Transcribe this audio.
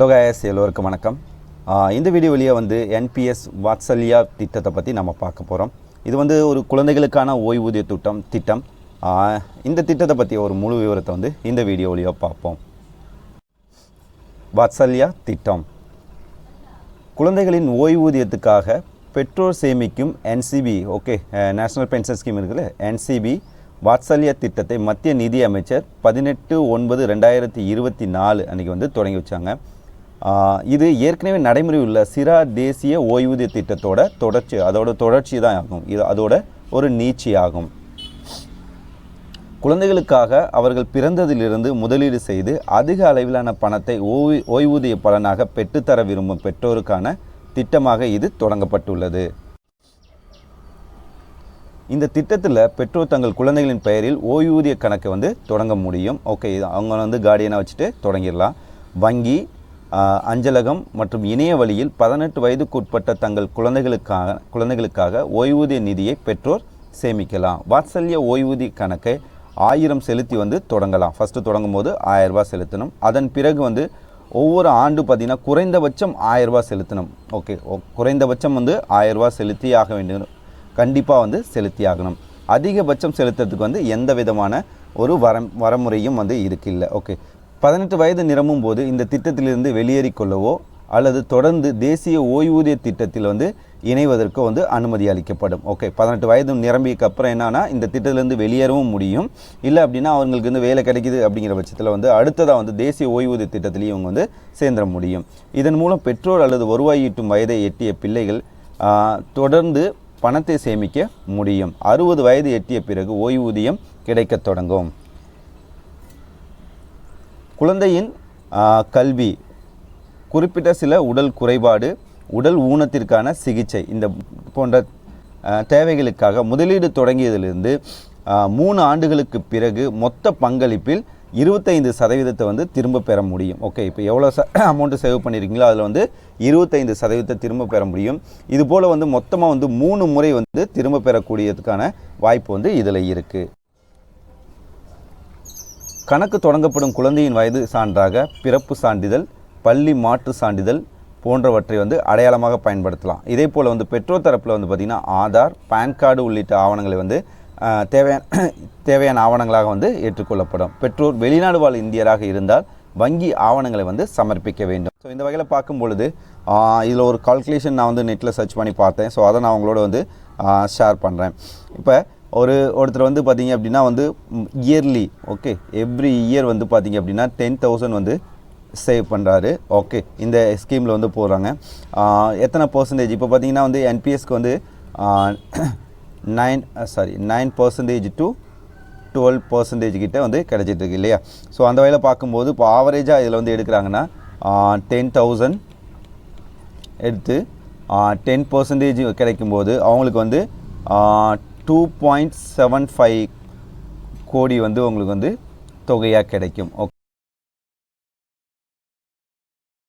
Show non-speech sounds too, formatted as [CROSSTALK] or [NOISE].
லோகாயஸ் எல்லோருக்கும் வணக்கம். இந்த வீடியோ வழியா வந்து என்பிஎஸ் வாத்சல்யா திட்டத்தை பற்றி நம்ம பார்க்க போகிறோம் இது வந்து ஒரு குழந்தைகளுக்கான ஓய்வூதிய திட்டம் திட்டம். இந்த திட்டத்தை பற்றி ஒரு முழு விவரத்தை வந்து இந்த வீடியோ வழியாக பார்ப்போம். வாத்சல்யா திட்டம். குழந்தைகளின் ஓய்வூதியத்துக்காக பெற்றோர் சேமிக்கும் NCB okay national pension scheme இருக்குல்ல? என்சிபி வாத்சல்யா திட்டத்தை மத்திய நிதி அமைச்சர் பதினெட்டு ஒன்பது ரெண்டாயிரத்தி இருபத்தி நாலு அன்றைக்கி வந்து தொடங்கி வச்சாங்க. இது ஏற்கனவே நடைமுறை உள்ள சிரா தேசிய ஓய்வூதிய திட்டத்தோட தொடர்ச்சி அதோட தொடர்ச்சி தான் ஆகும். இது அதோட ஒரு நீட்சி ஆகும். குழந்தைகளுக்காக அவர்கள் பிறந்ததிலிருந்து முதலீடு செய்து அதிக அளவிலான பணத்தை ஓய்வு ஓய்வூதிய பலனாக பெற்றுத்தர விரும்பும் பெற்றோருக்கான திட்டமாக இது தொடங்கப்பட்டுள்ளது. இந்த திட்டத்தில் பெற்றோர் தங்கள் குழந்தைகளின் பெயரில் ஓய்வூதிய கணக்கை வந்து தொடங்க முடியும். ஓகே அவங்க வந்து கார்டியனாக வச்சுட்டு தொடங்கிடலாம். வங்கி அஞ்சலகம் மற்றும் இணைய வழியில் பதினெட்டு வயதுக்குட்பட்ட தங்கள் குழந்தைகளுக்காக குழந்தைகளுக்காக ஓய்வூதிய நிதியை பெற்றோர் சேமிக்கலாம். வாத்சல்ய ஓய்வூதிய கணக்கை ஆயிரம் செலுத்தி வந்து தொடங்கலாம். ஃபஸ்ட்டு தொடங்கும் போது ஆயிரம் செலுத்தணும். அதன் பிறகு வந்து ஒவ்வொரு ஆண்டு பார்த்திங்கன்னா குறைந்தபட்சம் ஆயிரம் செலுத்தணும். ஓகே ஓ- குறைந்தபட்சம் வந்து ஆயிரம் செலுத்தி ஆக வேண்டும். கண்டிப்பாக வந்து செலுத்தி ஆகணும். அதிகபட்சம் செலுத்துறதுக்கு வந்து எந்த விதமான ஒரு வர வரமுறையும் வந்து இருக்கு இல்லை ஓகே பதினெட்டு வயது நிரம்பும் போது இந்த திட்டத்திலிருந்து வெளியேறிக்கொள்ளவோ அல்லது தொடர்ந்து தேசிய ஓய்வூதிய திட்டத்தில் வந்து இணைவதற்கு வந்து அனுமதி அளிக்கப்படும். ஓகே பதினெட்டு வயது நிரம்பியக்கு அப்புறம் என்னன்னா இந்த திட்டத்திலேருந்து வெளியேறவும் முடியும். இல்லை அப்படின்னா அவங்களுக்கு வந்து வேலை கிடைக்குது அப்படிங்கிற பட்சத்தில் வந்து அடுத்ததாக வந்து தேசிய ஓய்வூதிய திட்டத்திலையும் இவங்க வந்து சேர்ந்துட முடியும். இதன் மூலம் பெற்றோர் அல்லது வருவாய் ஈட்டும் வயதை எட்டிய பிள்ளைகள் தொடர்ந்து பணத்தை சேமிக்க முடியும். அறுபது வயது எட்டிய பிறகு ஓய்வூதியம் கிடைக்கத் தொடங்கும். குழந்தையின் கல்வி. குறிப்பிட்ட சில உடல் குறைபாடு உடல் ஊனத்திற்கான சிகிச்சை இந்த போன்ற தேவைகளுக்காக முதலீடு தொடங்கியதிலிருந்து மூணு ஆண்டுகளுக்கு பிறகு மொத்த பங்களிப்பில் இருபத்தைந்து சதவீதத்தை வந்து திரும்ப பெற முடியும். ஓகே இப்போ எவ்வளோ ச [CLEARS THROAT] அமௌண்ட்டு சேவ் பண்ணியிருக்கீங்களோ அதில் வந்து இருபத்தைந்து சதவீதத்தை திரும்ப பெற முடியும். இது போல் வந்து மொத்தமாக வந்து மூணு முறை வந்து திரும்ப பெறக்கூடியதுக்கான வாய்ப்பு வந்து இதில் இருக்குது கணக்கு தொடங்கப்படும் குழந்தையின் வயது சான்றாக பிறப்பு சான்றிதழ் பள்ளி மாற்று சான்றிதழ் போன்றவற்றை வந்து அடையாளமாக பயன்படுத்தலாம். இதே போல் வந்து பெற்றோர் தரப்பில் வந்து பார்த்திங்கன்னா ஆதார் பேன் கார்டு உள்ளிட்ட ஆவணங்களை வந்து தேவையான [CLEARS THROAT] தேவையான ஆவணங்களாக வந்து ஏற்றுக்கொள்ளப்படும். பெற்றோர் வெளிநாடு வாழ் இந்தியராக இருந்தால் வங்கி ஆவணங்களை வந்து சமர்ப்பிக்க வேண்டும். ஸோ இந்த வகையில் பார்க்கும் பொழுது இதில் ஒரு கால்குலேஷன் நான் வந்து நெட்டில் சர்ச் பண்ணி பார்த்தேன். ஸோ அதை நான் உங்களோட வந்து ஷேர் பண்ணுறேன் இப்போ ஒரு ஒருத்தர் வந்து பார்த்தீங்க அப்படின்னா வந்து இயர்லி ஓகே எவ்ரி இயர் வந்து பார்த்தீங்க அப்படின்னா டென் தௌசண்ட் வந்து சேவ் பண்ணுறாரு ஓகே இந்த ஸ்கீமில் வந்து போடுறாங்க. எத்தனை பர்சன்டேஜ் இப்போ பார்த்தீங்கன்னா வந்து என்பிஎஸ்க்கு வந்து nine sorry nine percentage to twelve percentage கிட்டே வந்து கிடச்சிட்ருக்கு இல்லையா? ஸோ அந்த வகையில் பார்க்கும்போது இப்போ ஆவரேஜாக இதில் வந்து எடுக்கிறாங்கன்னா டென் தௌசண்ட் எடுத்து டென் பர்சன்டேஜ் கிடைக்கும்போது அவங்களுக்கு வந்து டூ பாயிண்ட் செவன் ஃபைவ் கோடி வந்து உங்களுக்கு வந்து தொகையாக கிடைக்கும். ஓகே